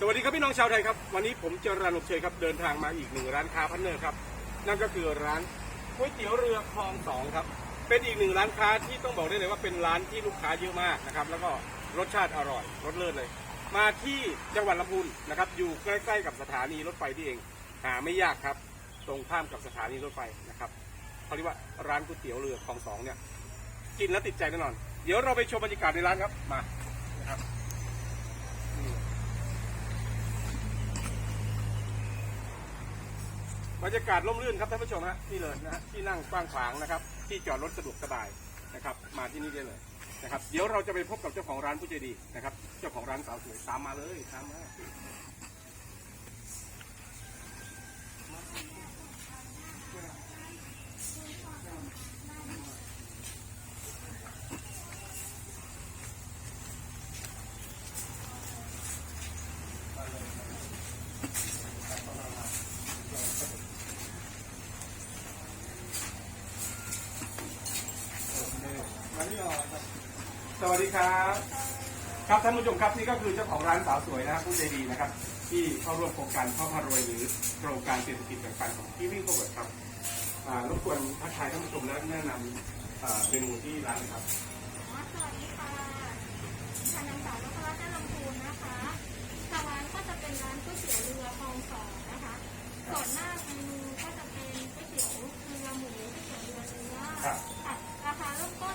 สวัสดีครับพี่น้องชาวไทยครับ วันนี้ผมเจรันอบเชยครับเดินทางมาอีกหนึ่งร้านค้าพันเนอร์ครับ นั่นก็คือร้านก๋วยเตี๋ยวเรือคลองสองครับ เป็นอีกหนึ่งร้านค้าที่ต้องบอกได้เลยว่าเป็นร้านที่ลูกค้าเยอะมากนะครับ แล้วก็รสชาติอร่อยรสเลิศเลย มาที่จังหวัดลำพูนนะครับ อยู่ใกล้ๆกับสถานีรถไฟที่เอง หาไม่ยากครับ ตรงข้ามกับสถานีรถไฟนะครับเขาเรียกว่าร้านก๋วยเตี๋ยวเรือคลองสองเนี่ยกินแล้วติดใจแน่นอน เดี๋ยวเราไปชมบรรยากาศในร้านครับมานะครับนี่ บรรยากาศร่มรื่นครับท่านผู้ชมฮะนี่เลยนะฮะที่นั่งกว้างขวางนะครับ ที่จอดรถสะดวกสบายนะครับ มาที่นี่ได้เลยนะครับ เดี๋ยวเราจะไปพบกับเจ้าของร้านผู้ใจดีนะครับ เจ้าของร้านสาวสวยตามมาเลยตามมา สวัสดีครับ ครับท่านผู้ชมครับนี่ก็คือเจ้าของร้านสาวสวยนะครับผู้ใจดีนะครับ ที่เข้าร่วมโครงการพ่อพารวยหรือโครงการเศรษฐกิจแบ่งปันของที่วิ่งโควิดครับอ่ารบกวนทักทายท่านผู้ชมและแนะนำอ่าเมนูที่ร้านนะครับสวัสดีค่ะทานางสาวนพรัตน์นลำพูนนะคะทางร้านก็จะเป็นร้านก๋วยเตี๋ยวเรือ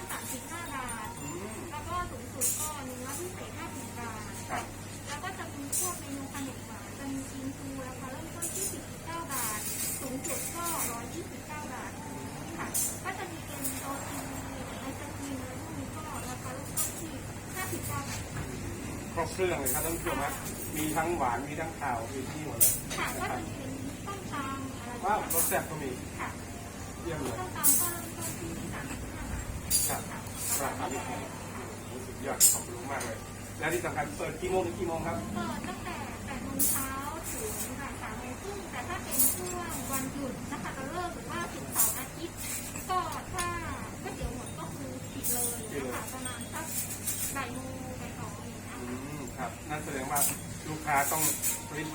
35 บาทอืมแล้วก็สูงสุดก็เนื้อพิเศษ50 บาท ครับแล้วก็จะมีพวกเมนูขนมหวานจะมีชิมซูราคาเริ่มต้นที่ 49 บาท สูงสุดก็ 129 บาทค่ะ ก็จะมีเป็นโอทีไอศครีมอะไรพวกนี้ก็ราคาเริ่มต้นที่ 59 บาทครบเครื่องเลยครับท่านผู้ชมฮะมีทั้งหวานมีทั้งข้าวมีที่หมดเลยค่ะนะก็ครับจะมีเป็นต้มตำอะไรว้าวรสแซ่บก็มีค่ะเยี่ยมเลย ต้มตำก็เริ่มต้นที่35บาท ครับค่ะราคาไม่แพงอืมสุดยอดขอบคุณมากเลย และที่สำคัญเปิดกี่โมงถึงกี่โมงครับ เปิดตั้งแต่8โมงเช้าถึงบ่าย3โมงครึ่งแต่ถ้าเป็นช่วงวันหยุดนะคะจะเลิกหรือว่าถึงเสาร์อาทิตย์ก็ถ้าก๋วยเตี๋ยวหมดก็คือปิดเลยนะคะประมาณสักบ่ายโมงบ่ายสองอย่างเงี้ยอืมครับ นั่นแสดงว่าลูกค้าต้อง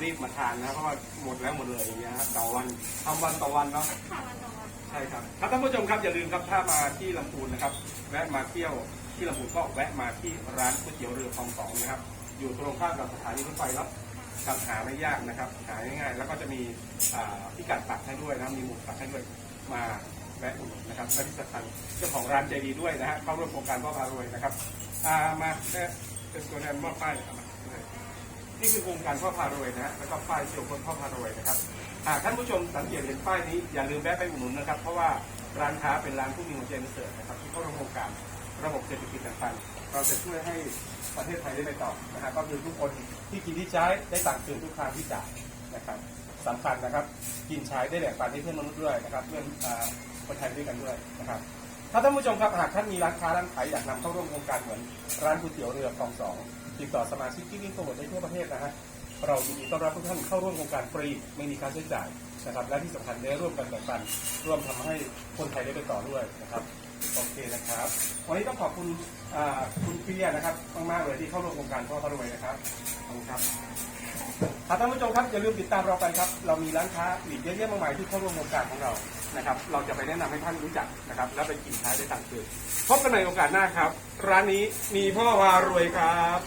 รีบๆมาทานนะเพราะว่าหมดแล้วหมดเลยอย่างเงี้ยฮะต่อวันทำวันต่อวันเนาะ ค่ะวันต่อวันใช่ครับครับท่านผู้ชมครับอย่าลืมครับถ้ามาที่ลำพูนนะครับ แวะมาเที่ยวที่ลำพูนก็แวะมาที่ร้านก๋วยเตี๋ยวเรือคลองสองนะครับ อยู่ตรงข้ามกับสถานีรถไฟเนาะครับหาไม่ยากนะครับ หาง่ายๆแล้วก็จะมีพิกัดปักให้ด้วยนะมีหมุดปักให้ด้วยมาแวะอุดหนุนนะครับและที่สำคัญเจ้าของร้านใจดีด้วยนะฮะเข้าร่วมโครงการพ่อพารวยนะครับมาเนี่ยเป็นตัวแทนมอบป้ายเอามานี่คือโครงการพ่อพารวยนะฮะแล้วก็ป้ายเชียวคนพ่อพารวยนะครับ หากท่านผู้ชมสังเกตเห็นป้ายนี้อย่าลืมแวะไปอุดหนุนนะครับ เพราะว่าร้านค้าเป็นร้านผู้มีหัวใจนักเสิร์ฟนะครับที่เข้าร่วมโครงการระบบเศรษฐกิจแบ่งปันเราจะช่วยให้ประเทศไทยได้ไปต่อนะครับก็คือทุกคนที่กินที่ใช้ได้ต่างค์คืนทุกครั้งที่จ่ายนะครับสำคัญนะครับ กินใช้ได้แบ่งปันให้เพื่อนมนุษย์ด้วยนะครับเพื่อนคนไทยด้วยกันด้วยนะครับถ้าท่านผู้ชมครับหากท่านมีร้านค้าร้านขายอยากนำเข้าร่วมโครงการเหมือนร้านก๋วยเตี๋ยวเรือคลองสองติดต่อสมาชิกที่วิ่งโปรโมทได้ทั่วประเทศนะฮะ เรายินดีต้อนรับทุกท่านเข้าร่วมโครงการฟรีไม่มีค่าใช้จ่ายนะครับ และที่สำคัญได้ร่วมกันแบ่งปันร่วมทำให้คนไทยได้ไปต่อด้วยนะครับโอเคนะครับ วันนี้ต้องขอบคุณคุณเปียนะครับมากๆเลยที่เข้าร่วมโครงการพ่อพระรวยนะครับขอบคุณครับท่านผู้ชมครับอย่าลืมติดตามเรากันครับ เรามีร้านค้าอีกเยอะแยะมากมายที่เข้าร่วมโครงการของเรานะครับ เราจะไปแนะนำให้ท่านรู้จักนะครับ และไปกินใช้ได้ต่างคืนพบกันในโอกาสหน้าครับ ร้านนี้มีพ่อวารวยครับ